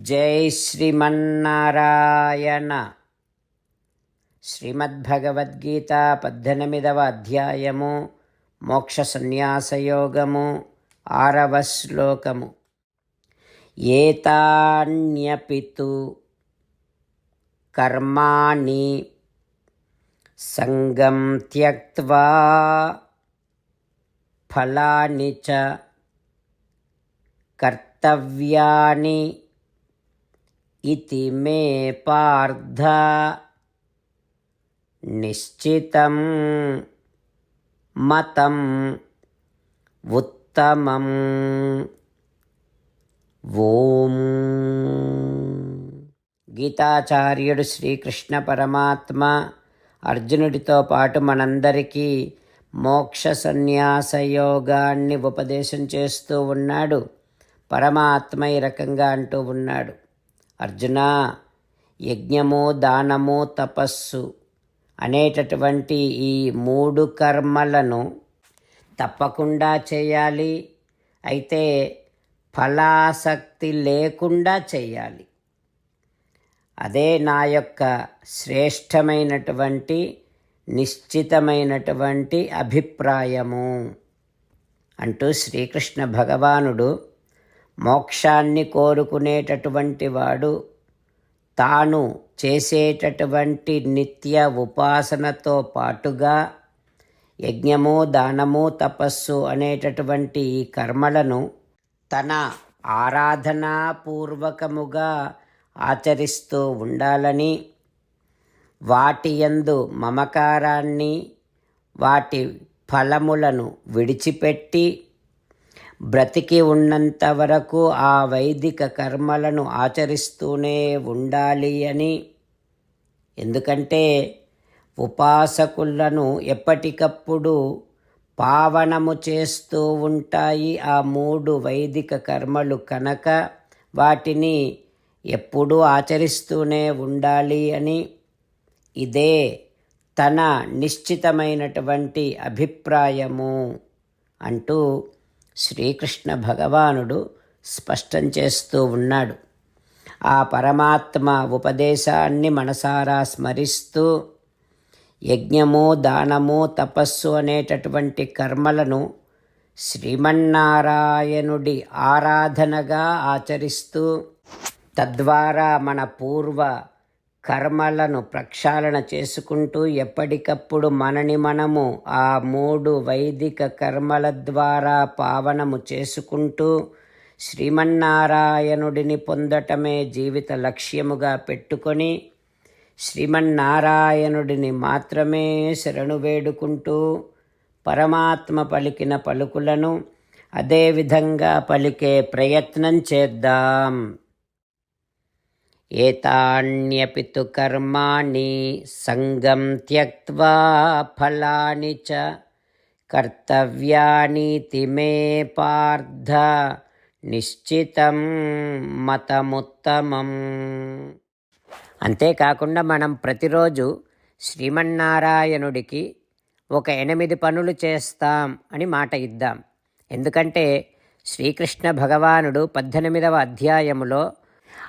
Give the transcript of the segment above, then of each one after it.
జై శ్రీమన్నారాయణ. శ్రీమద్భగవద్గీత పద్దెనిమిదవ అధ్యాయము మోక్ష సన్యాసయోగము ఆరవ శ్లోకము. ఏతాన్యపితు కర్మాణి సంగం త్యక్వా ఫలాని చ కర్తవ్యాని इति मे पार्थ निश्चितं మతం ఉత్తమం ఓం గీతాచార్యుడు శ్రీకృష్ణ పరమాత్మ అర్జునుడితో పాటు మనందరికీ మోక్ష సన్యాస యోగాన్ని ఉపదేశం చేస్తూ ఉన్నాడు పరమాత్మ ఈ రకంగా అంటూ ఉన్నాడు అర్జున యజ్ఞము దానము తపస్సు అనేటటువంటి ఈ మూడు కర్మలను తప్పకుండా చేయాలి. అయితే ఫలాసక్తి లేకుండా చేయాలి. అదే నా యొక్క శ్రేష్టమైనటువంటి నిశ్చితమైనటువంటి అభిప్రాయము. అంటూ శ్రీకృష్ణ భగవానుడు మోక్షాన్ని కోరుకునేటటువంటి వాడు తాను చేసేటటువంటి నిత్య ఉపాసనతో పాటుగా యజ్ఞము దానము తపస్సు అనేటటువంటి ఈ కర్మలను తన ఆరాధనాపూర్వకముగా ఆచరిస్తూ ఉండాలని వాటి యందు మమకారాన్ని వాటి ఫలములను విడిచిపెట్టి బ్రతికి ఉన్నంత వరకు ఆ వైదిక కర్మలను ఆచరిస్తూనే ఉండాలి అని. ఎందుకంటే ఉపాసకులను ఎప్పటికప్పుడు పావనము చేస్తూ ఉంటాయి ఆ మూడు వైదిక కర్మలు కనుక వాటిని ఎప్పుడూ ఆచరిస్తూనే ఉండాలి అని. ఇదే తన నిశ్చితమైనటువంటి అభిప్రాయము అంటూ శ్రీకృష్ణ భగవానుడు స్పష్టం చేస్తూ ఉన్నాడు. ఆ పరమాత్మ ఉపదేశాన్ని మనసారా స్మరిస్తూ యజ్ఞము దానము తపస్సు అనేటటువంటి కర్మలను శ్రీమన్నారాయణుడి ఆరాధనగా ఆచరిస్తూ తద్వారా మన పూర్వ కర్మలను ప్రక్షాళన చేసుకుంటూ ఎప్పటికప్పుడు మనని మనము ఆ మూడు వైదిక కర్మల ద్వారా పావనము చేసుకుంటూ శ్రీమన్నారాయణుడిని పొందటమే జీవిత లక్ష్యముగా పెట్టుకొని శ్రీమన్నారాయణుడిని మాత్రమే శరణు వేడుకుంటూ పరమాత్మ పలికిన పలుకులను అదేవిధంగా పలికే ప్రయత్నం చేద్దాం. ఏతాన్యపి తు కర్మాణి సంగం త్యక్వా ఫలాని చ కర్తవ్యానీతి మే పార్థ నిశ్చితం మతముత్తమం అంతేకాకుండా మనం ప్రతిరోజు శ్రీమన్నారాయణుడికి ఒక ఎనిమిది పనులు చేస్తాం అని మాట ఇద్దాం. ఎందుకంటే శ్రీకృష్ణ భగవానుడు పద్దెనిమిదవ అధ్యాయములో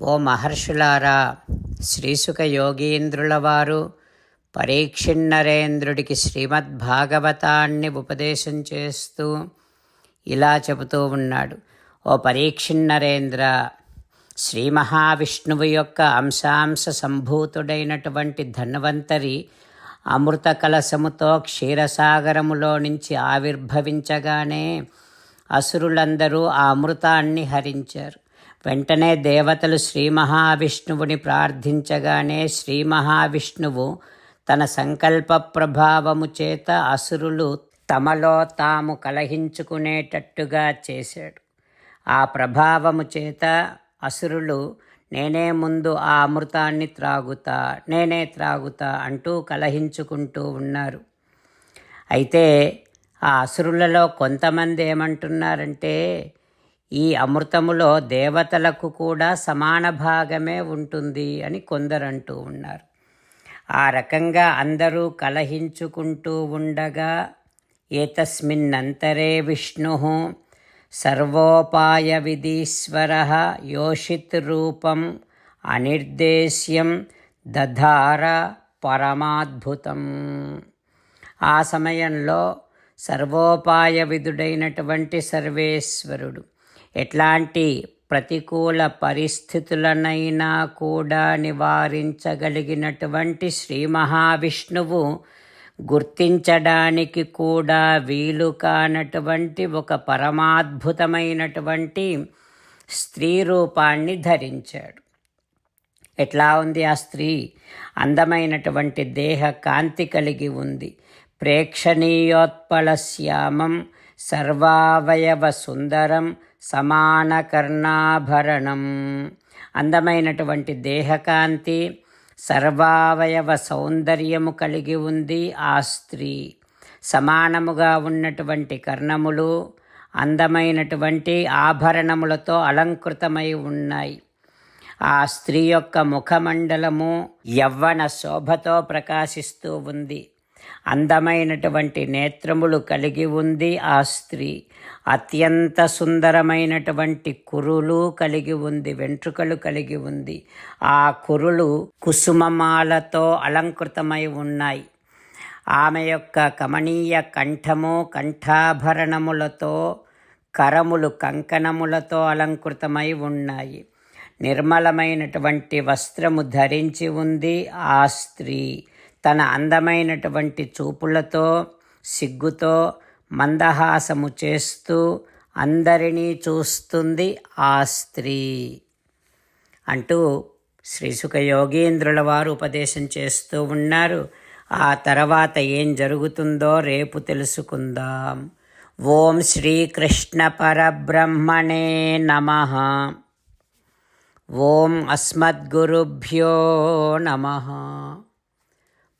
ఓ మహర్షులారా శ్రీసుక యోగీంద్రుల వారు పరీక్షిన్నరేంద్రుడికి శ్రీమద్భాగవతాన్ని ఉపదేశం చేస్తూ ఇలా చెబుతూ ఉన్నాడు. ఓ పరీక్షిన్నరేంద్ర శ్రీ మహావిష్ణువు యొక్క అంశాంశ సంభూతుడైనటువంటి ధన్వంతరి అమృత కలశముతో క్షీరసాగరములో నుంచి ఆవిర్భవించగానే అసురులందరూ ఆ అమృతాన్ని హరించారు. వెంటనే దేవతలు శ్రీ మహావిష్ణువుని ప్రార్థించగానే శ్రీ మహావిష్ణువు తన సంకల్ప ప్రభావము చేత అసురులు తమలో తాము కలహించుకునేటట్టుగా చేశాడు. ఆ ప్రభావము చేత అసురులు నేనే ముందు ఆ అమృతాన్ని త్రాగుతా నేనే త్రాగుతా అంటూ కలహించుకుంటూ ఉన్నారు. అయితే ఆ అసురులలో కొంతమంది ఏమంటున్నారంటే ఈ అమృతములో దేవతలకు కూడా సమాన భాగమే ఉంటుంది అని కొందరు అంటూ ఉన్నారు. ఆ రకంగా అందరూ కలహించుకుంటూ ఉండగా ఏతస్మిన్నంతరే విష్ణు సర్వోపాయ విధీశ్వర యోషిత్ రూపం అనిర్దేశ్యం దధార పరమాద్భుతం. ఆ సమయంలో సర్వోపాయ విధుడైనటువంటి సర్వేశ్వరుడు ఎట్లాంటి ప్రతికూల పరిస్థితులనైనా కూడా నివారించగలిగినటువంటి శ్రీ మహావిష్ణువు గుర్తించడానికి కూడా వీలు కానటువంటి ఒక పరమాద్భుతమైనటువంటి స్త్రీ రూపాన్ని ధరించాడు. ఎట్లా ఉంది ఆ స్త్రీ? అందమైనటువంటి దేహ కాంతి కలిగి ఉంది. ప్రేక్షణీయోత్పల శ్యామం సుందరం సమాన కర్ణాభరణం అందమైనటువంటి దేహకాంతి సర్వావయవ సౌందర్యము కలిగి ఉంది ఆ స్త్రీ. సమానముగా ఉన్నటువంటి కర్ణములు అందమైనటువంటి ఆభరణములతో అలంకృతమై ఉన్నాయి. ఆ స్త్రీ యొక్క ముఖమండలము యవ్వన శోభతో ప్రకాశిస్తూ ఉంది. అందమైనటువంటి నేత్రములు కలిగి ఉంది ఆ స్త్రీ. అత్యంత సుందరమైనటువంటి కురులు కలిగి ఉంది వెంట్రుకలు కలిగి ఉంది. ఆ కురులు కుసుమమాలతో అలంకృతమై ఉన్నాయి. ఆమె యొక్క కమనీయ కంఠము కంఠాభరణములతో కరములు కంకణములతో అలంకృతమై ఉన్నాయి. నిర్మలమైనటువంటి వస్త్రము ధరించి ఉంది ఆ స్త్రీ. తన అందమైనటువంటి చూపులతో సిగ్గుతో మందహాసము చేస్తూ అందరినీ చూస్తుంది ఆ స్త్రీ. అంటూ శ్రీసుఖ యోగీంద్రుల వారు ఉపదేశం చేస్తూ ఉన్నారు. ఆ తర్వాత ఏం జరుగుతుందో రేపు తెలుసుకుందాం. ఓం శ్రీకృష్ణ పరబ్రహ్మణే నమ. ఓం అస్మద్గురుభ్యో నమ.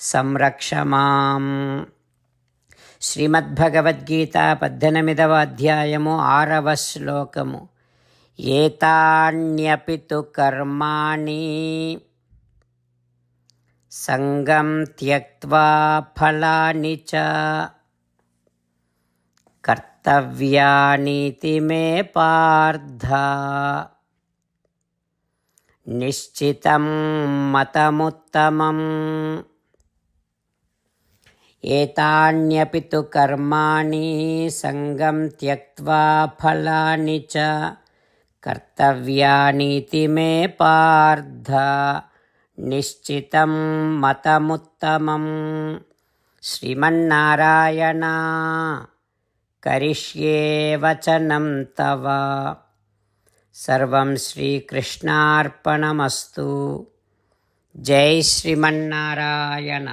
సంరక్ష మాం. శ్రీమద్భగవద్గీత పద్దెనిమిదవ అధ్యాయము ఆరవ శ్లోకము. ఏతాణ్యపితు కర్మాణి. సంగం త్యక్వా ఫలాని చ. కర్తవ్యానీతి మే పార్థ. నిశ్చితం మతముత్తమం. ఏతాన్యపి తు కర్మాణి సంగం త్యక్వా ఫలాని చ కర్తవ్యానీతి మే పార్థ నిశ్చితం మతముత్తమం శ్రీమన్నారాయణ కరిష్యే వచనం తవ సర్వం శ్రీకృష్ణార్పణమస్తు జై శ్రీమన్నారాయణ